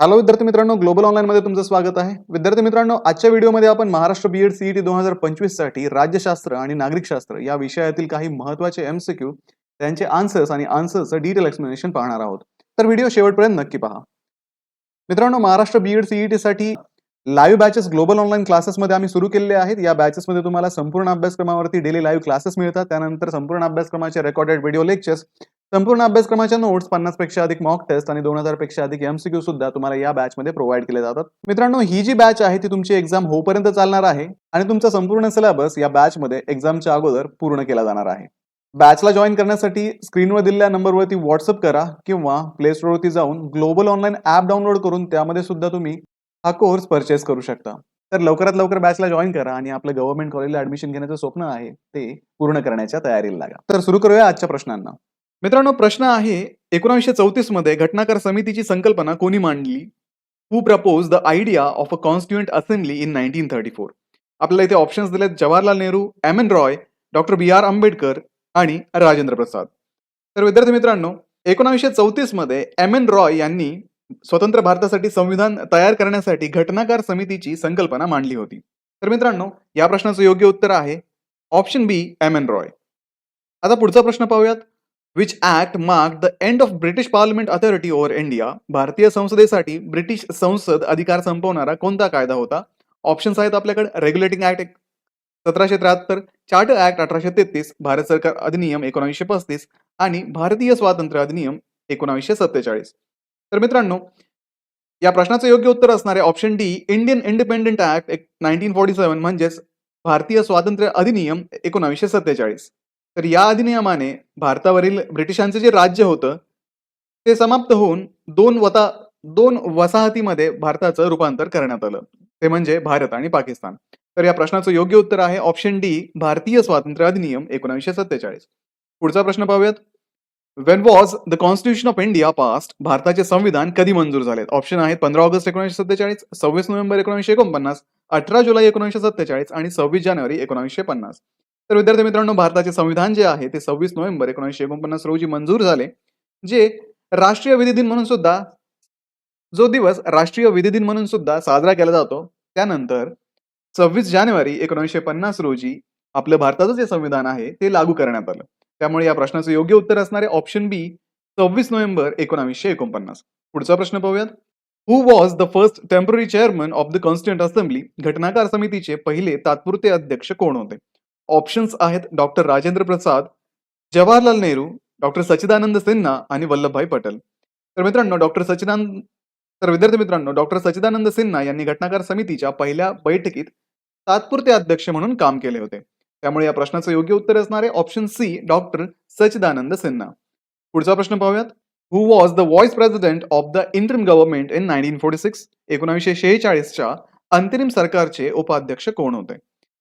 Hello विद्यार्थी मित्रांनो global ऑनलाईनमध्ये तुमचं स्वागत आहे. विद्यार्थी मित्रांनो आजच्या व्हिडिओमध्ये आपण महाराष्ट्र बीएड सीईटी दोन हजार पंचवीससाठी राज्यशास्त्र आणि नागरिकशास्त्र या विषयातील काही महत्त्वाचे एमसीक्यू त्यांचे आन्सर्स आणि आन्सर्सचं डिटेल एक्सप्लेनेशन पाहणार आहोत. तर व्हिडिओ शेवटपर्यंत नक्की पहा. मित्रांनो महाराष्ट्र बीएड सीईटी साठी लाईव्ह बॅचेस ग्लोबल ऑनलाईन क्लासेसमध्ये आम्ही सुरू केलेले आहेत. या बॅचेसमध्ये तुम्हाला संपूर्ण अभ्यासक्रमावरती डेली लाईव्ह क्लासेस मिळतात. त्यानंतर संपूर्ण अभ्यासक्रमाचे रेकॉर्डेड व्हिडिओ लेक्चर्स संपूर्ण अभ्यासक्रमाच्या नोट्स पन्नासपेक्षा अधिक मॉक टेस्ट आणि दोन हजारपेक्षा अधिक एमसीक्यू सुद्धा तुम्हाला या बॅच मध्ये प्रोव्हाइड केले जातात. मित्रांनो ही जी बॅच आहे ती तुमची एक्झाम होपर्यंत चालणार आहे आणि तुमचा संपूर्ण सिलेबस या बॅच मध्ये एक्झामच्या अगोदर पूर्ण केला जाणार आहे. बॅचला जॉईन करण्यासाठी स्क्रीनवर दिलेल्या नंबरवरती व्हॉट्सअप करा किंवा प्ले स्टोअरवरती जाऊन ग्लोबल ऑनलाईन ऍप डाउनलोड करून त्यामध्ये सुद्धा तुम्ही हा कोर्स परचेस करू शकता. तर लवकरात लवकर बॅचला जॉईन करा आणि आपलं गव्हर्नमेंट कॉलेजला ऍडमिशन घेण्याचं स्वप्न आहे ते पूर्ण करण्याच्या तयारीला लागा. तर सुरू करूया आजच्या प्रश्नांना. मित्रांनो प्रश्न आहे एकोणीसशे चौतीसमध्ये घटनाकार समितीची संकल्पना कोणी मांडली? Who propose the idea of a constituent assembly in nineteen thirty four आपल्याला इथे ऑप्शन्स दिलेत Jawaharlal Nehru M N Roy doctor B R Ambedkar आणि राजेंद्र प्रसाद. तर विद्यार्थी मित्रांनो एकोणीसशे चौतीसमध्ये एम एन रॉय यांनी स्वतंत्र भारतासाठी संविधान तयार करण्यासाठी घटनाकार समितीची संकल्पना मांडली होती. तर मित्रांनो या प्रश्नाचं योग्य उत्तर आहे option B M N Roy आता पुढचा प्रश्न पाहूयात. Which act mark the end of British parliament authority over India भारतीय संसदेसाठी ब्रिटिश संसद अधिकार संपवणारा कोणता कायदा होता? ऑप्शन्स आहेत आपल्याकडे. रेग्युलेटिंग ऍक्ट सतराशे त्र्याहत्तर चार्टर ऍक्ट अठराशे तेहतीस भारत सरकार अधिनियम एकोणीसशे पस्तीस आणि भारतीय स्वातंत्र्य अधिनियम एकोणावीसशे सत्तेचाळीस. तर मित्रांनो या प्रश्नाचं योग्य उत्तर असणारे option D Indian independent act nineteen forty seven म्हणजेच भारतीय स्वातंत्र्य अधिनियम एकोणावीसशे सत्तेचाळीस. तर या अधिनियमाने भारतावरील ब्रिटिशांचे जे राज्य होतं ते समाप्त होऊन दोन वता दोन वसाहतीमध्ये भारताचं रूपांतर करण्यात आलं. ते म्हणजे भारत आणि पाकिस्तान. तर या प्रश्नाचं योग्य उत्तर आहे ऑप्शन डी भारतीय स्वातंत्र्य अधिनियम एकोणीसशे सत्तेचाळीस. पुढचा प्रश्न पाहूयात. When was the constitution of India passed भारताचे संविधान कधी मंजूर झालेत? ऑप्शन आहेत पंधरा ऑगस्ट एकोणीसशे सत्तेचाळीस सव्वीस नोव्हेंबर एकोणीसशे एकोणपन्नास अठरा जुलै एकोणीसशे सत्तेचाळीस आणि सव्वीस जानेवारी एकोणीसशे पन्नास. तर विद्यार्थी मित्रांनो भारताचे संविधान जे आहे ते सव्वीस नोव्हेंबर एकोणीसशे एकोणपन्नास रोजी मंजूर झाले. जे राष्ट्रीय विधी दिन म्हणून सुद्धा जो दिवस राष्ट्रीय विधी दिन म्हणून सुद्धा साजरा केला जातो त्यानंतर सव्वीस जानेवारी एकोणीसशे पन्नास रोजी आपलं भारताचं जे संविधान आहे ते लागू करण्यात आलं. त्यामुळे या प्रश्नाचं योग्य उत्तर असणारे ऑप्शन बी सव्वीस नोव्हेंबर एकोणावीसशे एकोणपन्नास. पुढचा प्रश्न पाहूयात. Who was the first temporary chairman of the constituent assembly घटनाकार समितीचे पहिले तात्पुरते अध्यक्ष कोण होते? ऑप्शन्स आहेत डॉक्टर राजेंद्र प्रसाद जवाहरलाल नेहरू डॉक्टर सच्चिदानंद सिन्हा आणि वल्लभभाई पटेल तर मित्रांनो डॉक्टर सच्चिदानंद तर विद्यार्थी मित्रांनो डॉक्टर सच्चिदानंद सिन्हा यांनी घटनाकार समितीच्या पहिल्या बैठकीत तात्पुरते अध्यक्ष म्हणून काम केले होते. त्यामुळे या प्रश्नाचं योग्य उत्तर असणारे option C doctor Sachchidananda Sinha पुढचा प्रश्न पाहूयात. Who was the vice president of the interim government in nineteen forty six एकोणीसशे शेहेचाळीसच्या अंतरिम सरकारचे उपाध्यक्ष कोण होते?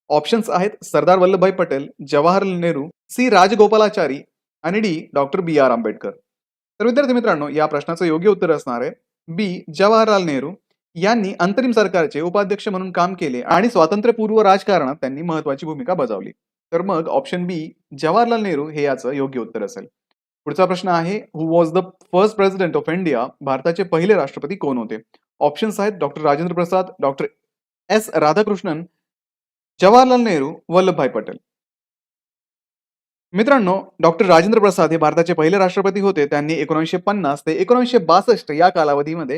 ऑप्शन्स आहेत सरदार वल्लभभाई पटेल जवाहरलाल नेहरू सी राजगोपालाचारी आणि D doctor B R Ambedkar. तर विद्यार्थी मित्रांनो या प्रश्नाचं योग्य उत्तर असणार आहे. बी जवाहरलाल नेहरू यांनी अंतरिम सरकारचे उपाध्यक्ष म्हणून काम केले आणि स्वातंत्र्यपूर्व राजकारणात त्यांनी महत्वाची भूमिका बजावली. तर मग ऑप्शन बी जवाहरलाल नेहरू हे याचं योग्य उत्तर असेल. पुढचा प्रश्न आहे who was the first president of India भारताचे पहिले राष्ट्रपती कोण होते? ऑप्शन्स आहेत doctor Rajendra Prasad doctor S Radhakrishnan Jawaharlal Nehru Vallabhbhai Patel. मित्रांनो डॉक्टर राजेंद्र प्रसाद हे भारताचे पहिले राष्ट्रपती होते. त्यांनी एकोणीसशे पन्नास ते एकोणीसशे बासष्ट या कालावधीमध्ये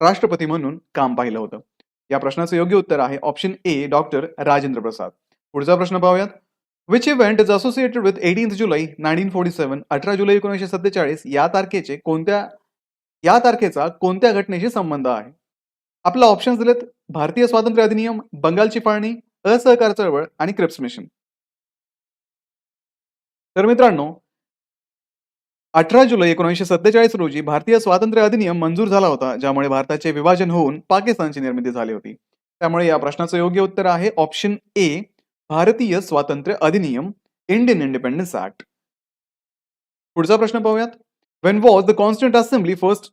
राष्ट्रपती म्हणून काम पाहिलं होतं. या प्रश्नाचं योग्य उत्तर आहे option A doctor Rajendra Prasad. पुढचा प्रश्न पाहूयात. Which event is associated with eighteenth July nineteen forty seven अठरा जुलै एकोणीसशे सत्तेचाळीस या तारखेचे कोणत्या या तारखेचा कोणत्या घटनेशी संबंध आहे? आपला ऑप्शन्स दिलेत. भारतीय स्वातंत्र्य अधिनियम बंगालची फाळणी असहकार चळवळ आणि क्रिप्स मिशन तर मित्रांनो अठरा जुलै एकोणीसशे सत्तेचाळीस रोजी भारतीय स्वातंत्र्य अधिनियम मंजूर झाला होता ज्यामुळे भारताचे विभाजन होऊन पाकिस्तानची निर्मिती झाली होती. त्यामुळे या प्रश्नाचं योग्य उत्तर आहे ऑप्शन ए भारतीय स्वातंत्र्य अधिनियम इंडियन इंडिपेंडन्स ऍक्ट पुढचा प्रश्न पाहूयात. When was the constituent assembly first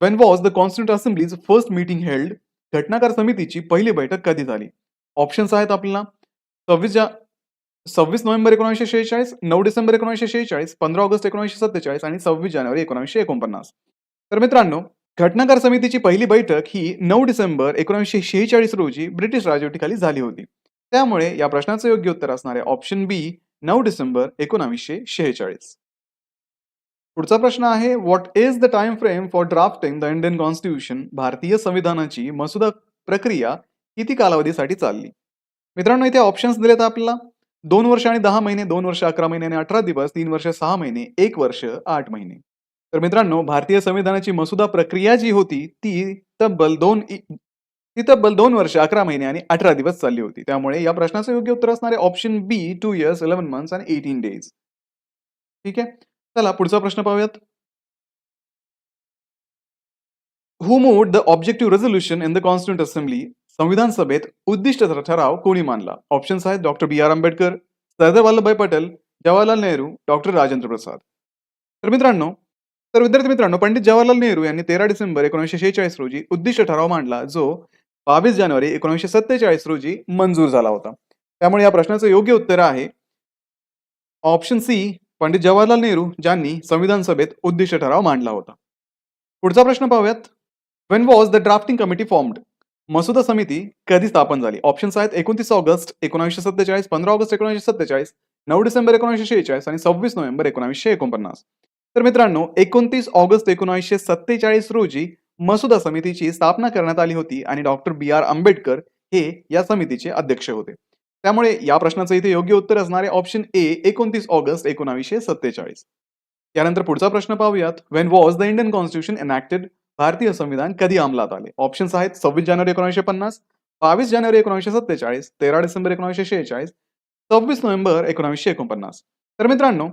when was the constituent assembly's first meeting held घटनाकार समितीची पहिली बैठक कधी झाली? ऑप्शन्स आहेत आपल्याला. सव्वीस जा सव्वीस नोव्हेंबर एकोणीसशे शेहेचाळीस नऊ डिसेंबर एकोणीसशे शेहेचाळीस पंधरा ऑगस्ट एकोणीसशे सत्तेचाळीस आणि सव्वीस जानेवारी एकोणीसशे एकोणपन्नास. तर मित्रांनो घटनाकार समितीची पहिली बैठक ही नऊ डिसेंबर एकोणीसशे शेहेचाळीस रोजी ब्रिटिश राजवटीखाली झाली होती. त्यामुळे या प्रश्नाचं योग्य उत्तर असणारे ऑप्शन बी नऊ डिसेंबर एकोणावीसशे शेहेचाळीस. पुढचा प्रश्न आहे what is the time frame for drafting the Indian constitution भारतीय संविधानाची मसुदा प्रक्रिया किती कालावधीसाठी चालली? मित्रांनो इथे ऑप्शन्स दिलेत आपल्याला. दोन वर्ष आणि दहा महिने दोन वर्ष अकरा महिने आणि अठरा दिवस तीन वर्ष सहा महिने एक वर्ष आठ महिने. तर मित्रांनो भारतीय संविधानाची मसुदा प्रक्रिया जी होती ती तब्बल दोन ती तब्बल दोन वर्ष अकरा महिने आणि अठरा दिवस चालली होती. त्यामुळे या प्रश्नाचं योग्य उत्तर असणारे option B two years eleven months आणि एटीन डेज ठीक आहे? चला पुढचा प्रश्न पाहूयात. Who moved the objective resolution in the constituent assembly संविधान सभेत उद्दिष्ट ठराव कोणी मानला ऑप्शन्स आहेत doctor B R Ambedkar Sardar Vallabhbhai Patel Jawaharlal Nehru doctor Rajendra Prasad तर मित्रांनो तर विद्यार्थी मित्रांनो पंडित जवाहरलाल नेहरू यांनी तेरा डिसेंबर एकोणीसशे शेहेचाळीस रोजी उद्दिष्ट ठराव मांडला जो बावीस जानेवारी एकोणीसशे सत्तेचाळीस रोजी मंजूर झाला होता. त्यामुळे या प्रश्नाचं योग्य उत्तर आहे. ऑप्शन सी पंडित जवाहरलाल नेहरू ज्यांनी संविधान सभेत उद्दिष्ट ठराव मांडला होता. पुढचा प्रश्न पाहूयात. When was the drafting committee formed मसुदा समिती कधी स्थापन झाली? ऑप्शन्स आहेत एकोणतीस ऑगस्ट एकोणीसशे सत्तेचाळीस पंधरा ऑगस्ट एकोणीसशे सत्तेचाळीस नऊ डिसेंबर एकोणीसशे शेहेचाळीस आणि सव्वीस नोव्हेंबर एकोणीसशे एकोणपन्नास. तर मित्रांनो एकोणतीस ऑगस्ट एकोणीसशे सत्तेचाळीस रोजी मसुदा समितीची स्थापना करण्यात आली होती आणि डॉक्टर बी आर आंबेडकर हे या समितीचे अध्यक्ष होते. त्यामुळे या प्रश्नाचं इथे योग्य उत्तर असणारे ऑप्शन ए एकोणतीस ऑगस्ट एकोणावीसशे सत्तेचाळीस. यानंतर पुढचा प्रश्न पाहूयात. When was the Indian constitution enacted भारतीय संविधान कधी अंमलात आले? ऑप्शन्स आहेत सव्वीस जानेवारी एकोणीसशे पन्नास बावीस जानेवारी एकोणीसशे सत्तेचाळीस तेरा डिसेंबर एकोणीसशे शेहेचाळीस सव्वीस नोव्हेंबर एकोणीसशे एकोणपन्नास. तर मित्रांनो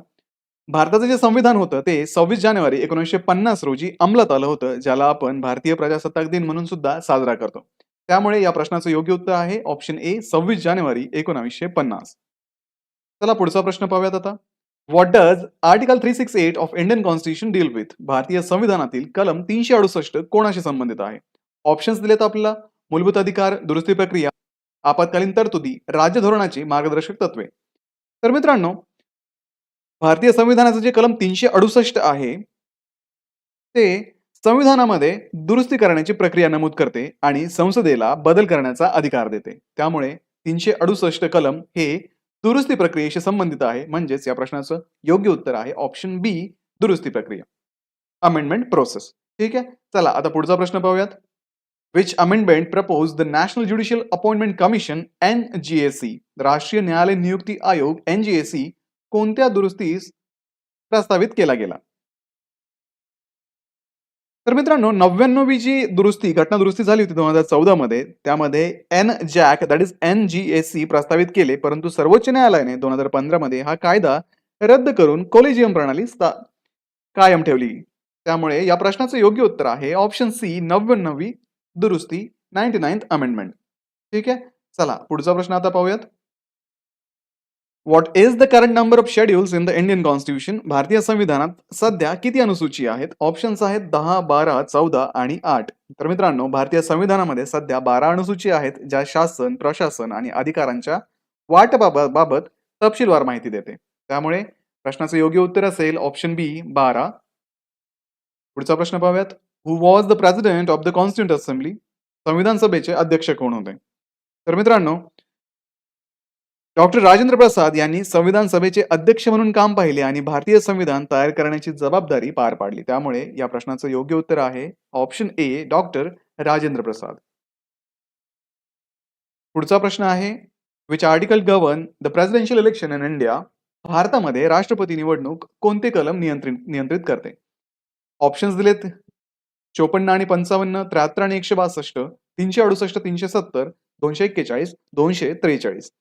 भारताचं जे संविधान होतं ते सव्वीस जानेवारी एकोणीसशे पन्नास रोजी अंमलात आलं होतं ज्याला आपण भारतीय प्रजासत्ताक दिन म्हणून सुद्धा साजरा करतो. त्यामुळे या प्रश्नाचं योग्य उत्तर आहे ऑप्शन ए सव्वीस जानेवारी एकोणावीसशे पन्नास. चला पुढचा प्रश्न पाहूयात आता. What does article three six eight of Indian constitution deal with भारतीय संविधानातील कलम तीनशे अडुसष्ट कोणाशी संबंधित आहे? ऑप्शन्स दिलेत आपल्याला. मूलभूत अधिकार दुरुस्ती प्रक्रिया आपत्कालीन तरतुदी राज्य धोरणाची मार्गदर्शक तत्वे. तर मित्रांनो भारतीय संविधानाचं जे कलम तीनशे अडुसष्ट आहे ते संविधानामध्ये दुरुस्ती करण्याची प्रक्रिया नमूद करते आणि संसदेला बदल करण्याचा अधिकार देते. त्यामुळे तीनशे अडुसष्ट कलम हे दुरुस्ती प्रक्रियेशी संबंधित आहे. म्हणजेच या प्रश्नाचं योग्य उत्तर आहे. ऑप्शन बी दुरुस्ती प्रक्रिया. अमेंडमेंट प्रोसेस ठीक आहे? चला आता पुढचा प्रश्न पाहूयात. Which amendment propose the national judicial appointment commission N G S C राष्ट्रीय न्यायालय नियुक्ती आयोग एन जी एस सी कोणत्या दुरुस्तीस प्रस्तावित केला गेला? तर मित्रांनो नव्याण्णवी जी दुरुस्ती घटना दुरुस्ती झाली होती दोन हजार चौदा मध्ये त्यामध्ये N JAC that is N G S C प्रस्तावित केले. परंतु सर्वोच्च न्यायालयाने दोन हजार पंधरा मध्ये हा कायदा रद्द करून कोलेजियम प्रणाली स्था- कायम ठेवली. त्यामुळे या प्रश्नाचं योग्य उत्तर आहे ऑप्शन सी नव्याण्णवी दुरुस्ती नाईन्टी नाईन्थ अमेंडमेंट ठीक आहे? चला पुढचा प्रश्न आता पाहूयात. What is the current number of schedules in the Indian constitution भारतीय संविधानात सध्या किती अनुसूची आहेत? ऑप्शन्स आहेत दहा बारा चौदा आणि आठ. तर मित्रांनो भारतीय संविधानामध्ये सध्या बारा अनुसूची आहेत ज्या शासन प्रशासन आणि अधिकारांच्या वाटपाबाबत बाबत तपशीलवार माहिती देते. त्यामुळे प्रश्नाचं योग्य उत्तर असेल ऑप्शन बी बारा. पुढचा प्रश्न पाहूयात. Who was the president of the constituent assembly संविधान सभेचे अध्यक्ष कोण होते? तर मित्रांनो डॉक्टर राजेंद्र प्रसाद यांनी संविधान सभेचे अध्यक्ष म्हणून काम पाहिले आणि भारतीय संविधान तयार करण्याची जबाबदारी पार पाडली. त्यामुळे या प्रश्नाचं योग्य उत्तर आहे option A doctor Rajendra Prasad. पुढचा प्रश्न आहे which article govern the presidential election in India भारतामध्ये राष्ट्रपती निवडणूक कोणते कलम नियंत्रित नियंत्रित करते? ऑप्शन्स दिलेत चोपन्न आणि पंचावन्न त्र्याहत्तर आणि एकशे बासष्ट तीनशे अडुसष्ट तीनशे सत्तर दोनशे एक्केचाळीस दोनशे त्रेचाळीस.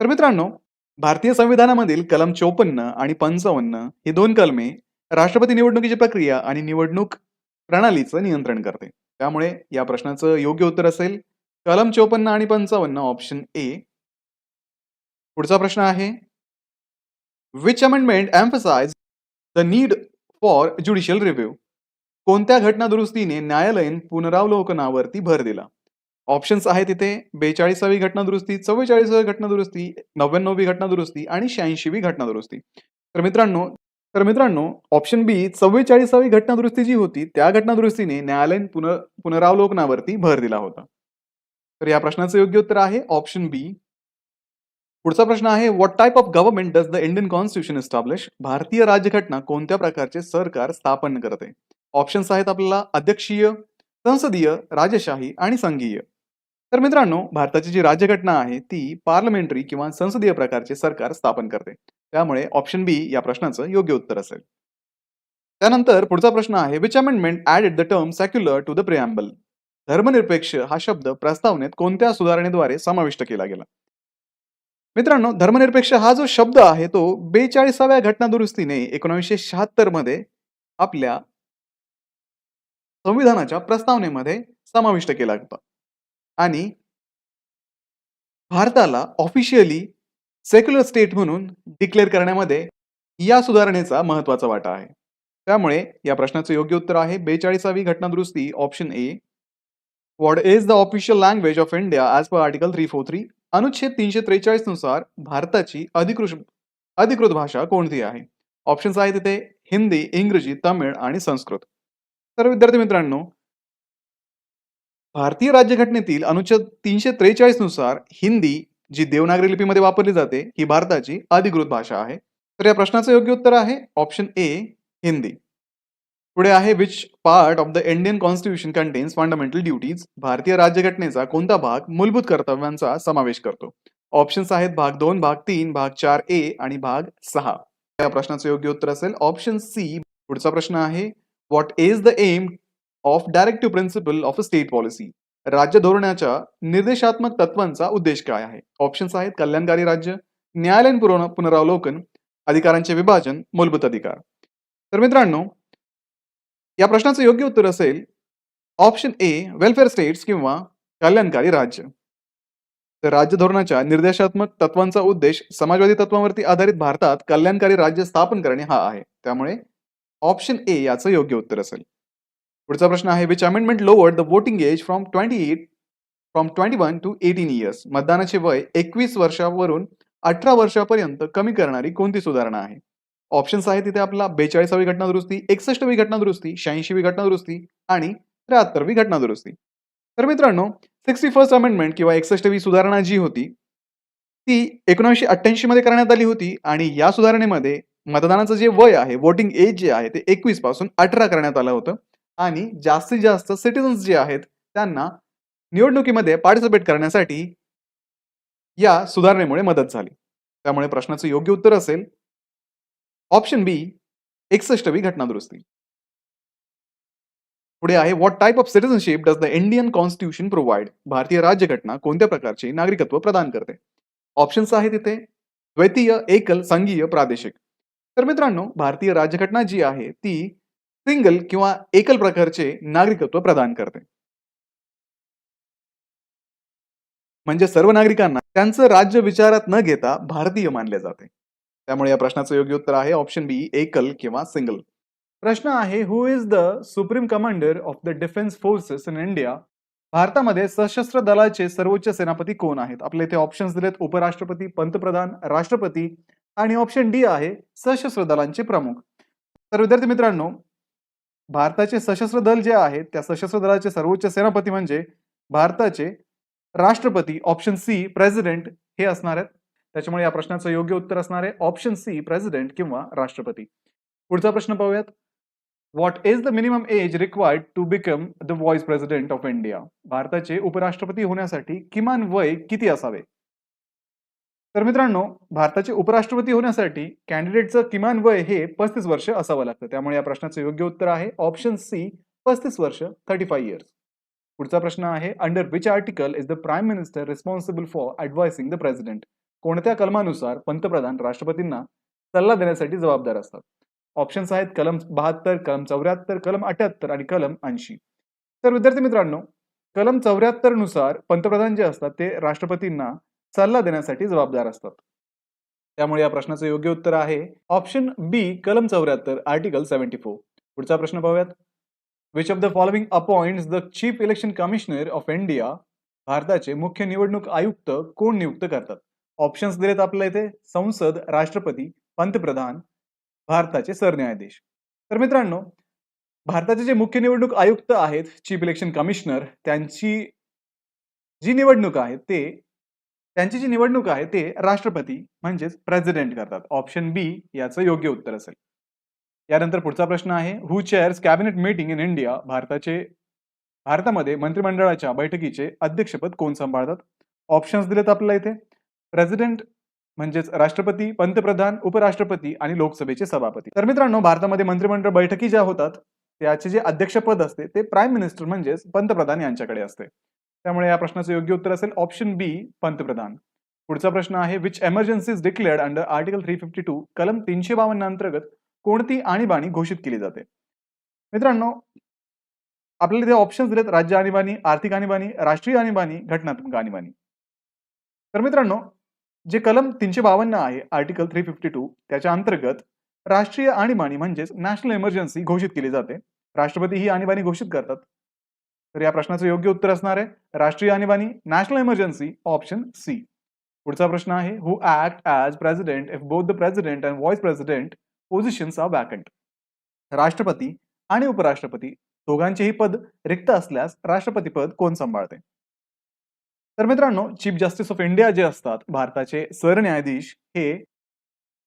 तर मित्रांनो भारतीय संविधानामधील कलम चोपन्न आणि पंचावन्न ही दोन कलमे राष्ट्रपती निवडणुकीची प्रक्रिया आणि निवडणूक प्रणालीचं नियंत्रण करते. त्यामुळे या प्रश्नाचं योग्य उत्तर असेल. कलम चोपन्न आणि पंचावन्न ऑप्शन ए पुढचा प्रश्न आहे. Which amendment emphasize the need for judicial review कोणत्या घटना दुरुस्तीने न्यायालयीन पुनरावलोकनावरती भर दिला? ऑप्शन्स आहेत तिथे बेचाळीसावी घटना दुरुस्ती चव्वेचाळीसावी घटना दुरुस्ती नव्याण्णवी घटना दुरुस्ती आणि शहाऐंशीवी घटना दुरुस्ती तर मित्रांनो तर मित्रांनो ऑप्शन बी चव्वेचाळीसावी घटनादुरुस्ती जी होती त्या घटनादुरुस्तीने न्यायालयीन पुनर पुनरावलोकनावरती भर दिला होता. तर या प्रश्नाचं योग्य उत्तर आहे ऑप्शन बी पुढचा प्रश्न आहे what type of government does the Indian constitution establish भारतीय राज्यघटना कोणत्या प्रकारचे सरकार स्थापन करते? ऑप्शन्स आहेत आपल्याला अध्यक्षीय संसदीय राजशाही आणि संघीय. तर मित्रांनो भारताची जी राज्यघटना आहे ती पार्लमेंटरी किंवा संसदीय प्रकारचे सरकार स्थापन करते. त्यामुळे ऑप्शन बी या प्रश्नाचं योग्य उत्तर असेल. त्यानंतर पुढचा प्रश्न आहे which amendment added the term secular to the preamble धर्मनिरपेक्ष हा शब्द प्रस्तावनेत कोणत्या सुधारणेद्वारे समाविष्ट केला गेला? मित्रांनो धर्मनिरपेक्ष हा जो शब्द आहे तो बेचाळीसाव्या घटनादुरुस्तीने एकोणीसशे शहात्तरमध्ये आपल्या संविधानाच्या प्रस्तावनेमध्ये समाविष्ट केला होता. आणि भारताला ऑफिशियली सेक्युलर स्टेट म्हणून डिक्लेअर करण्यामध्ये या सुधारणेचा महत्त्वाचा वाटा आहे. त्यामुळे या प्रश्नाचं योग्य उत्तर आहे. बेचाळीसावी घटनादुरुस्ती option A what is the official language of India as per article three four three अनुच्छेद तीनशे त्रेचाळीसनुसार भारताची अधिकृत अधिकृत भाषा कोणती आहे? ऑप्शन्स आहेत तिथे हिंदी इंग्रजी तमिळ आणि संस्कृत. तर विद्यार्थी मित्रांनो भारतीय राज्यघटनेतील अनुच्छेद तीनशे त्रेचाळीसनुसार हिंदी जी देवनागरी लिपीमध्ये वापरली जाते ही भारताची अधिकृत भाषा आहे. तर या प्रश्नाचं योग्य उत्तर आहे ऑप्शन ए हिंदी. पुढे आहे which part of the Indian constitution contains fundamental duties भारतीय राज्यघटनेचा कोणता भाग मूलभूत कर्तव्यांचा समावेश करतो? ऑप्शन्स आहेत भाग दोन भाग तीन भाग चार ए आणि भाग सहा. या प्रश्नाचं योग्य उत्तर असेल ऑप्शन सी. पुढचा प्रश्न आहे what is the aim of directive principle of a state policy राज्य धोरणाच्या निर्देशात्मक तत्वांचा उद्देश काय आहे? ऑप्शन्स आहेत कल्याणकारी राज्य न्यायालयीन पुरव पुनरावलोकन अधिकारांचे विभाजन मूलभूत अधिकार. तर मित्रांनो या प्रश्नाचं योग्य उत्तर असेल ऑप्शन ए वेलफेअर स्टेट्स किंवा कल्याणकारी राज्य. तर राज्य धोरणाच्या निर्देशात्मक तत्वांचा उद्देश समाजवादी तत्वांवरती आधारित भारतात कल्याणकारी राज्य स्थापन करणे हा आहे. त्यामुळे ऑप्शन ए याचं योग्य उत्तर असेल. पुढचा प्रश्न आहे which amendment lower the voting age from twenty eight from twenty one to eighteen years मतदानाचे वय एकवीस वर्षावरून अठरा वर्षापर्यंत कमी करणारी कोणती सुधारणा आहे? ऑप्शन्स आहेत तिथे आपला बेचाळीसावी घटना दुरुस्ती एकसष्टवी घटना दुरुस्ती शहाऐंशीवी घटना दुरुस्ती आणि त्र्याहत्तरवी घटना दुरुस्ती तर मित्रांनो सिक्स्टी फर्स्ट अमेंडमेंट किंवा एकसष्टवी सुधारणा जी होती ती एकोणीसशे अठ्ठ्याऐंशी मध्ये करण्यात आली होती आणि या सुधारणेमध्ये मतदानाचं जे वय आहे वोटिंग एज जे आहे ते एकवीसपासून अठरा करण्यात आलं होतं. आणि जास्तीत जास्त सिटिझन्स जे आहेत त्यांना निवडणुकीमध्ये पार्टिसिपेट करण्यासाठी या सुधारणेमुळे मदत झाली. त्यामुळे प्रश्नाचं योग्य उत्तर असेल. ऑप्शन बी एकसष्टवी घटना दुरुस्ती पुढे आहे what type of citizenship does the Indian constitution provide भारतीय राज्यघटना कोणत्या प्रकारचे नागरिकत्व प्रदान करते? ऑप्शन्स आहेत तिथे द्वितीय एकल संघीय प्रादेशिक. तर मित्रांनो भारतीय राज्यघटना जी आहे ती सिंगल किंवा एकल प्रकारचे नागरिकत्व प्रदान करते. म्हणजे सर्व नागरिकांना त्यांचं राज्य विचारात न घेता भारतीय मानले जाते. त्यामुळे या प्रश्नाचं योग्य उत्तर आहे ऑप्शन बी एकल किंवा सिंगल. प्रश्न आहे who is the supreme commander of the defence forces in India भारतामध्ये सशस्त्र दलाचे सर्वोच्च सेनापती कोण आहेत? आपले इथे ऑप्शन्स दिलेत उपराष्ट्रपती पंतप्रधान राष्ट्रपती आणि ऑप्शन डी आहे सशस्त्र दलांचे प्रमुख. तर विद्यार्थी मित्रांनो भारताचे सशस्त्र दल जे आहेत त्या सशस्त्र दलाचे सर्वोच्च सेनापती म्हणजे भारताचे राष्ट्रपती ऑप्शन सी प्रेसिडेंट हे असणार आहेत. त्याच्यामुळे या प्रश्नाचं योग्य उत्तर असणार आहे. ऑप्शन सी प्रेसिडेंट किंवा राष्ट्रपती. पुढचा प्रश्न पाहूयात. What is the minimum age required to become the vice president of India भारताचे उपराष्ट्रपती होण्यासाठी किमान वय किती असावे? तर मित्रांनो भारताचे उपराष्ट्रपती होण्यासाठी कॅन्डिडेटचं किमान वय हे पस्तीस वर्ष असावं लागतं. त्यामुळे या प्रश्नाचं योग्य उत्तर आहे ऑप्शन सी पस्तीस वर्ष थर्टी फाय इयर्स पुढचा प्रश्न आहे under which article is the prime minister responsible for advising the president कोणत्या कलमानुसार पंतप्रधान राष्ट्रपतींना सल्ला देण्यासाठी जबाबदार असतात? ऑप्शन्स आहेत कलम बहात्तर कलम चौऱ्याहत्तर कलम अठ्याहत्तर आणि कलम ऐंशी. तर विद्यार्थी मित्रांनो कलम चौऱ्याहत्तरनुसार पंतप्रधान जे असतात ते राष्ट्रपतींना सल्ला देण्यासाठी जबाबदार असतात. त्यामुळे या प्रश्नाचं योग्य उत्तर आहे. ऑप्शन बी कलम चौऱ्याहत्तर आर्टिकल सेव्हन्टी फोर. पुढचा प्रश्न पाहूयात. Which of the following appoints the chief election commissioner of India भारताचे मुख्य निवडणूक आयुक्त कोण नियुक्त करतात? ऑप्शन्स दिलेत आपल्या इथे. संसद राष्ट्रपती पंतप्रधान भारताचे सरन्यायाधीश. तर मित्रांनो भारताचे जे मुख्य निवडणूक आयुक्त आहेत चीफ इलेक्शन कमिशनर त्यांची जी निवडणूक आहे ते त्यांची जी निवडणूक आहे ते राष्ट्रपती म्हणजेच प्रेसिडेंट करतात. ऑप्शन बी याचं योग्य उत्तर असेल. यानंतर पुढचा प्रश्न आहे who chairs cabinet meeting in India भारताचे भारतामध्ये मंत्रिमंडळाच्या बैठकीचे अध्यक्षपद कोण सांभाळतात? ऑप्शन्स दिलेत आपल्याला इथे. प्रेसिडेंट म्हणजेच राष्ट्रपती पंतप्रधान उपराष्ट्रपती आणि लोकसभेचे सभापती. तर मित्रांनो भारतामध्ये मंत्रिमंडळ बैठकी ज्या होतात त्याचे जे अध्यक्षपद असते ते प्राईम मिनिस्टर म्हणजेच पंतप्रधान यांच्याकडे असते. त्यामुळे या प्रश्नाचं योग्य उत्तर असेल ऑप्शन बी पंतप्रधान. पुढचा प्रश्न आहे which emergency is declared under article three fifty two कलम तीनशे बावन्न अंतर्गत कोणती आणीबाणी घोषित केली जाते? मित्रांनो आपल्याला इथे ऑप्शन्स दिलेत राज्य आणीबाणी आर्थिक आणीबाणी राष्ट्रीय आणीबाणी घटनात्मक आणीबाणी. तर मित्रांनो जे कलम तीनशे बावन्न आहे आर्टिकल थ्री फिफ्टी टू त्याच्या अंतर्गत राष्ट्रीय आणीबाणी म्हणजेच नॅशनल इमर्जन्सी घोषित केली जाते. राष्ट्रपती ही आणीबाणी घोषित करतात. तर या प्रश्नाचं योग्य उत्तर असणार आहे. राष्ट्रीय आणीबाणी नॅशनल इमर्जन्सी ऑप्शन सी पुढचा प्रश्न आहे who act as president if both the president and vice president positions are vacant राष्ट्रपती आणि उपराष्ट्रपती दोघांचेही पद रिक्त असल्यास राष्ट्रपती पद कोण सांभाळते? तर मित्रांनो चीफ जस्टिस ऑफ इंडिया जे असतात भारताचे सरन्यायाधीश हे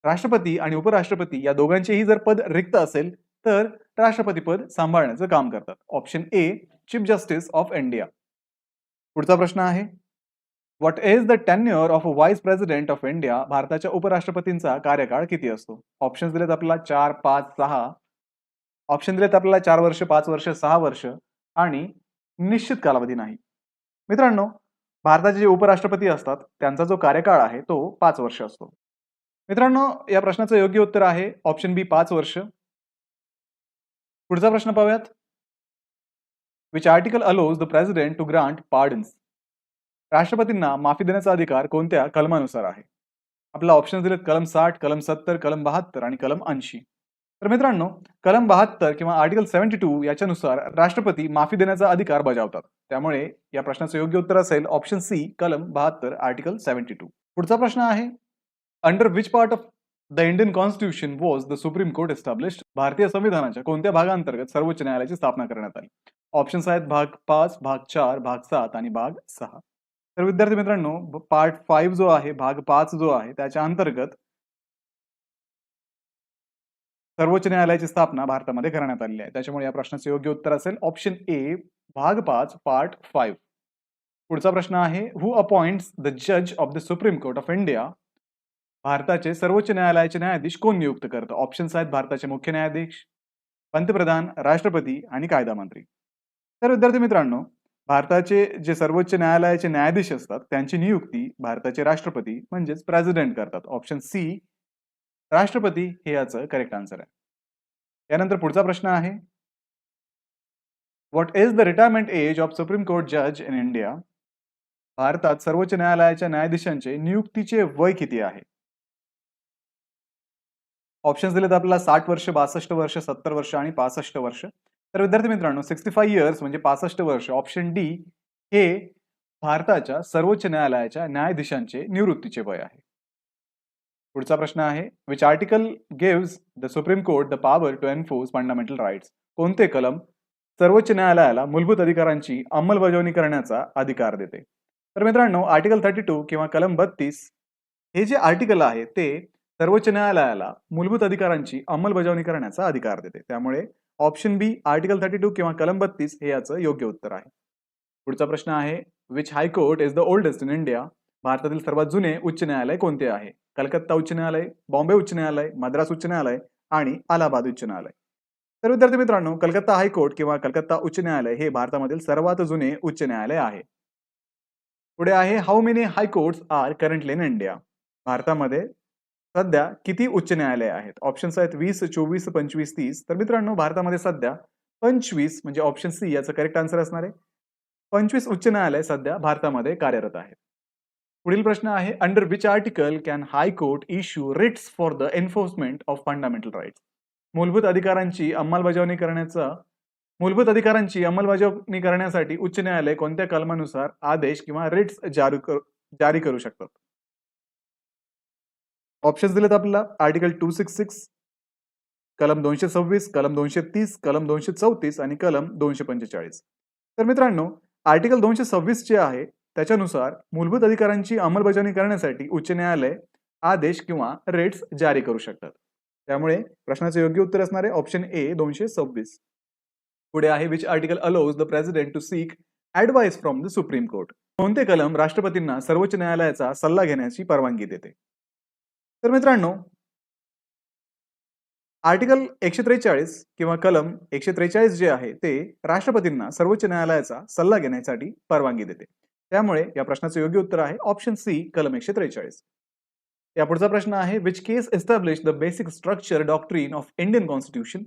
राष्ट्रपती आणि उपराष्ट्रपती या दोघांचेही जर पद रिक्त असेल तर राष्ट्रपती पद सांभाळण्याचं काम करतात. Option A chief justice of India पुढचा प्रश्न आहे. What is the tenure of vice president of India भारताच्या उपराष्ट्रपतींचा कार्यकाळ किती असतो? ऑप्शन दिलेत आपल्याला चार पाच सहा. ऑप्शन दिलेत आपल्याला चार वर्ष पाच वर्ष सहा वर्ष आणि निश्चित कालावधी नाही. मित्रांनो भारताचे जे उपराष्ट्रपती असतात त्यांचा जो कार्यकाळ आहे तो पाच वर्ष असतो. मित्रांनो या प्रश्नाचं योग्य उत्तर आहे ऑप्शन बी पाच वर्ष. पुढचा प्रश्न पाहूयात. Which article allows the president to grant pardons राष्ट्रपतींना माफी देण्याचा अधिकार कोणत्या कलमानुसार आहे? आपला ऑप्शन दिलेत कलम साठ कलम सत्तर कलम बहात्तर आणि कलम ऐंशी. तर मित्रांनो कलम बहात्तर किंवा आर्टिकल सेव्हन्टी टू याच्यानुसार राष्ट्रपती माफी देण्याचा अधिकार बजावतात. त्यामुळे या प्रश्नाचं योग्य उत्तर असेल ऑप्शन सी कलम बहात्तर आर्टिकल सेव्हन्टी टू पुढचा प्रश्न आहे under which part of the Indian constitution was the supreme court establish भारतीय संविधानाच्या कोणत्या भागांतर्गत सर्वोच्च न्यायालयाची स्थापना करण्यात आली? ऑप्शन्स आहेत भाग पाच भाग चार भाग सात आणि भाग सहा. तर विद्यार्थी मित्रांनो पार्ट फाईव्ह जो आहे भाग पाच जो आहे त्याच्या अंतर्गत सर्वोच्च न्यायालयाची स्थापना भारतामध्ये करण्यात आलेली आहे. त्याच्यामुळे या प्रश्नाचं योग्य उत्तर असेल. ऑप्शन ए भाग पाच पार्ट फाईव्ह पुढचा प्रश्न आहे हु अपॉइंट्स द जज of the supreme court of India भारताचे सर्वोच्च न्यायालयाचे न्यायाधीश कोण नियुक्त करतं? ऑप्शन्स आहेत भारताचे मुख्य न्यायाधीश पंतप्रधान राष्ट्रपती आणि कायदा मंत्री. तर विद्यार्थी मित्रांनो भारताचे जे सर्वोच्च न्यायालयाचे न्यायाधीश असतात त्यांची नियुक्ती भारताचे राष्ट्रपती म्हणजेच प्रेसिडेंट करतात. ऑप्शन सी राष्ट्रपती हे याचं करेक्ट आन्सर आहे. यानंतर पुढचा प्रश्न आहे. What is the retirement age of supreme court जज इन इंडिया भारतात सर्वोच्च न्यायालयाच्या न्यायाधीशांचे नियुक्तीचे वय किती आहे? ऑप्शन्स दिलेत आपल्याला साठ वर्ष बासष्ट वर्ष सत्तर वर्ष आणि पासष्ट वर्ष. तर विद्यार्थी मित्रांनो सिक्स्टी फाईव्ह इयर्स म्हणजे पासष्ट वर्ष ऑप्शन डी हे भारताच्या सर्वोच्च न्यायालयाच्या न्यायाधीशांचे निवृत्तीचे वय आहे. पुढचा प्रश्न आहे which article gives the supreme court the power to enforce fundamental rights कोणते कलम सर्वोच्च न्यायालयाला मूलभूत अधिकारांची अंमलबजावणी करण्याचा अधिकार देते? तर मित्रांनो आर्टिकल थर्टी टू किंवा कलम बत्तीस हे जे आर्टिकल आहे ते सर्वोच्च न्यायालयाला मूलभूत अधिकारांची अंमलबजावणी करण्याचा अधिकार देते. त्यामुळे option B article thirty two किंवा कलम बत्तीस हे याचं योग्य उत्तर आहे. पुढचा प्रश्न आहे which high court is the oldest in India भारतातील सर्वात जुने उच्च न्यायालय कोणते आहे? कलकत्ता उच्च न्यायालय बॉम्बे उच्च न्यायालय मद्रास उच्च न्यायालय आणि अलाहाबाद उच्च न्यायालय. तर विद्यार्थी मित्रांनो कलकत्ता हायकोर्ट किंवा कलकत्ता उच्च न्यायालय हे भारतामधील सर्वात जुने उच्च न्यायालय आहे. पुढे आहे how many high courts are currently in India भारतामध्ये सध्या किती उच्च न्यायालय आहेत? ऑप्शन्स आहेत वीस चोवीस पंचवीस तीस. तर मित्रांनो भारतामध्ये सध्या पंचवीस म्हणजे ऑप्शन सी याचं करेक्ट आन्सर असणार आहे. पंचवीस उच्च न्यायालय सध्या भारतामध्ये कार्यरत आहेत. पुढील प्रश्न आहे under which article can high court issue writs for the enforcement of fundamental rights मूलभूत अधिकारांची अंमलबजावणी करण्याचा मूलभूत अधिकारांची अंमलबजावणी करण्यासाठी उच्च न्यायालय कोणत्या कलमानुसार आदेश किंवा रिट्स जारी करू जारी करू शकतात ऑप्शन्स दिलेत आपल्याला. आर्टिकल टू सिक्स सिक्स कलम दोनशे सव्वीस कलम दोनशे तीस कलम दोनशे चौतीस आणि कलम दोनशे पंचेचाळीस. तर मित्रांनो आर्टिकल दोनशे सव्वीस जे आहे त्याच्यानुसार मूलभूत अधिकारांची अंमलबजावणी करण्यासाठी उच्च न्यायालय आदेश किंवा रेट्स जारी करू शकतात. त्यामुळे प्रश्नाचे योग्य उत्तर असणार आहे ऑप्शन ए दोनशे सव्वीस. पुढे आहे which article allows the president to seek advice from the supreme court कोणते कलम राष्ट्रपतींना सर्वोच्च न्यायालयाचा सल्ला घेण्याची परवानगी देते? तर मित्रांनो आर्टिकल एकशे त्रेचाळीस किंवा कलम एकशे त्रेचाळीस जे आहे ते राष्ट्रपतींना सर्वोच्च न्यायालयाचा सल्ला घेण्यासाठी परवानगी देते. त्यामुळे या प्रश्नाचे योग्य उत्तर आहे ऑप्शन सी कलम एकशे त्रेचाळीस या पुढचा प्रश्न आहे which case establish the basic structure doctrine of Indian constitution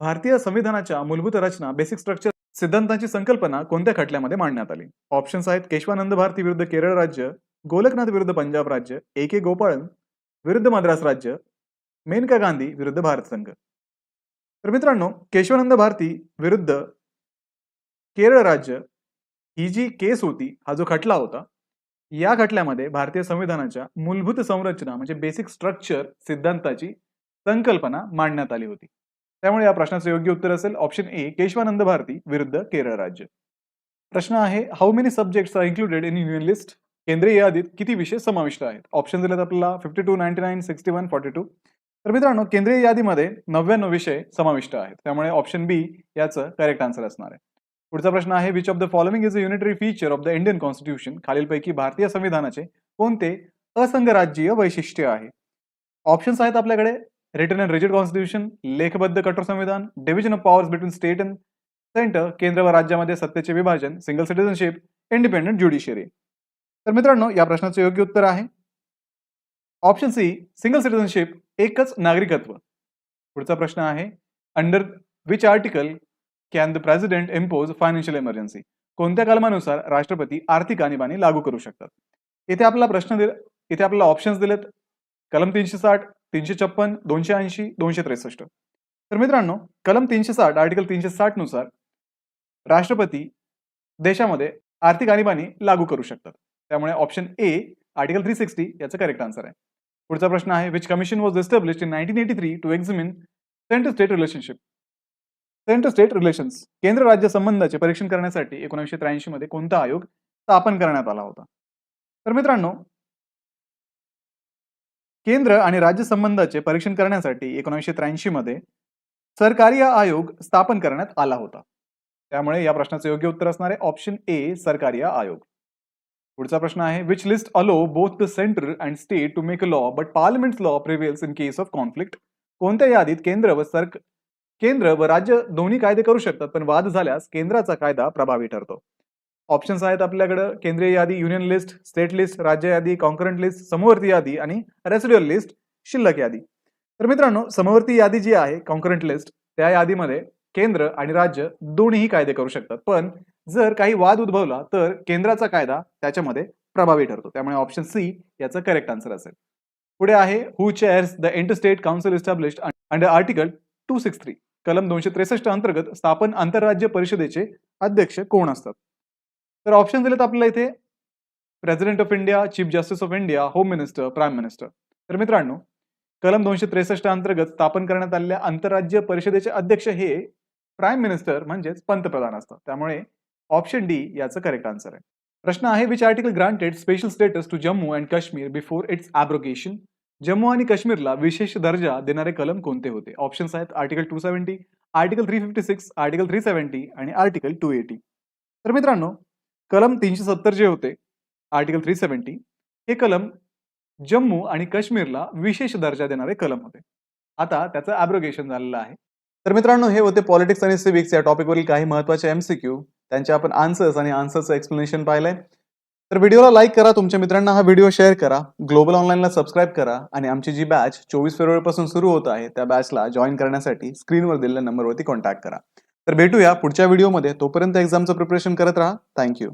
भारतीय संविधानाच्या मूलभूत रचना बेसिक स्ट्रक्चर सिद्धांताची संकल्पना कोणत्या खटल्यामध्ये मांडण्यात आली? ऑप्शन्स आहेत केशवानंद भारती विरुद्ध केरळ राज्य गोलकनाथ विरुद्ध पंजाब राज्य ए के गोपाळन विरुद्ध मद्रास राज्य मेनका गांधी विरुद्ध भारत संघ. तर मित्रांनो केशवानंद भारती विरुद्ध केरळ राज्य ही जी केस होती हा जो खटला होता या खटल्यामध्ये भारतीय संविधानाच्या मूलभूत संरचना म्हणजे बेसिक स्ट्रक्चर सिद्धांताची संकल्पना मांडण्यात आली होती. त्यामुळे या प्रश्नाचं योग्य उत्तर असेल ऑप्शन ए केशवानंद भारती विरुद्ध केरळ राज्य. प्रश्न आहे how many subjects are included in union list केंद्रीय यादीत किती विषय समाविष्ट आहेत? ऑप्शन दिलेत आपल्याला fifty two ninety nine sixty one forty two तर मित्रांनो केंद्रीय यादीमध्ये नव्याण्णव विषय समाविष्ट आहेत. त्यामुळे ऑप्शन बी याचं करेक्ट आन्सर असणार आहे. पुढचा प्रश्न आहे which of the following is a unitary feature of the Indian constitution खालीलपैकी भारतीय संविधानाचे कोणते असंघराज्यीय वैशिष्ट्य आहे? ऑप्शन्स आहेत आपल्याकडे. रिटर्न अँड रिजिड कॉन्स्टिट्यूशन लेखबद्ध कठोर संविधान division of powers between state and centre केंद्र व राज्यामध्ये सत्तेचे विभाजन सिंगल सिटिझनशिप इंडिपेंडंट ज्युडिशियरी तर मित्रांनो या प्रश्नाचं योग्य उत्तर आहे. ऑप्शन सी सिंगल सिटिझनशिप एकच नागरिकत्व. पुढचा प्रश्न आहे under which article can the president impose financial emergency कोणत्या कलमानुसार राष्ट्रपती आर्थिक आणीबाणी लागू करू शकतात? इथे आपला प्रश्न दिले इथे आपल्याला ऑप्शन्स दिलेत. कलम तीनशे साठ तीनशे छप्पन दोनशे ऐंशी दोनशे त्रेसष्ट. तर मित्रांनो कलम तीनशे साठ आर्टिकल तीनशे साठनुसार राष्ट्रपती देशामध्ये आर्थिक आणीबाणी लागू करू शकतात. त्यामुळे option A article three sixty याचं करेक्ट आन्सर आहे. पुढचा प्रश्न आहे which commission was establish in nineteen eighty three to examine centre state relationship centre state relations केंद्र राज्य संबंधाचे परीक्षण करण्यासाठी एकोणीसशे त्र्याऐंशी मध्ये कोणता आयोग स्थापन करण्यात आला होता? तर मित्रांनो केंद्र आणि राज्य संबंधाचे परीक्षण करण्यासाठी एकोणीसशे त्र्याऐंशी मध्ये सरकारी आयोग स्थापन करण्यात आला होता. त्यामुळे या प्रश्नाचं योग्य उत्तर असणार आहे ऑप्शन ए सरकारी आयोग. पुढचा प्रश्न आहे which list allow both the centre and state to make a law but parliament law prevails in case of conflict कोणत्या यादीत केंद्र व सरक केंद्र व राज्य दोन्ही कायदे करू शकतात पण वाद झाल्यास केंद्राचा कायदा प्रभावी ठरतो? ऑप्शन्स आहेत आपल्याकडे केंद्रीय यादी युनियन लिस्ट स्टेट लिस्ट राज्य यादी कॉन्करंट लिस्ट समवर्ती यादी आणि रेसिड्युअल लिस्ट शिल्लक यादी. तर मित्रांनो समवर्ती यादी जी आहे कॉन्करंट लिस्ट त्या यादीमध्ये केंद्र आणि राज्य दोन्हीही कायदे करू शकतात. पण जर काही वाद उद्भवला तर केंद्राचा कायदा त्याच्यामध्ये प्रभावी ठरतो. त्यामुळे ऑप्शन सी याचं करेक्ट आन्सर असेल. पुढे आहे who chairs the inter state council established under article two six three कलम दोनशे त्रेसष्ट अंतर्गत स्थापन आंतरराज्य परिषदेचे अध्यक्ष कोण असतात? तर ऑप्शन दिलेत आपल्याला इथे. President of India chief justice of India home minister prime minister तर मित्रांनो कलम दोनशे त्रेसष्ट अंतर्गत स्थापन करण्यात आलेल्या आंतरराज्य परिषदेचे अध्यक्ष हे प्राईम मिनिस्टर म्हणजेच पंतप्रधान असतात. त्यामुळे ऑप्शन डी याचं करेक्ट आन्सर आहे. प्रश्न आहे which article granted special status to Jammu and Kashmir before its abrogation Jammu आणि काश्मीरला विशेष दर्जा देणारे कलम कोणते होते? ऑप्शन्स आहेत article two seventy article three fifty six article three seventy आणि आर्टिकल टू एटी तर मित्रांनो कलम तीनशे सत्तर जे होते आर्टिकल थ्री सेव्हन्टी हे कलम जम्मू आणि काश्मीरला विशेष दर्जा देणारे कलम होते. आता त्याचं ॲब्रोगेशन झालेलं आहे. तर मित्रांनो हे होते पॉलिटिक्स आणि सिविक्स या टॉपिकवरील काही महत्त्वाचे एमसीक्यू त्यांचे आपण आन्सर्स आणि आन्सरचं एक्सप्लेनेशन पाहिलंय. तर व्हिडिओला लाईक करा तुमच्या मित्रांना हा व्हिडिओ शेअर करा. ग्लोबल ऑनलाईनला सबस्क्राईब करा आणि आमची जी बॅच चोवीस फेब्रुवारीपासून सुरू होत आहे त्या बॅचला जॉईन करण्यासाठी स्क्रीनवर दिलेल्या नंबरवरती कॉन्टॅक्ट करा. तर भेटूया पुढच्या व्हिडिओमध्ये तोपर्यंत एक्झामचं प्रिपरेशन करत राहा. थँक्यू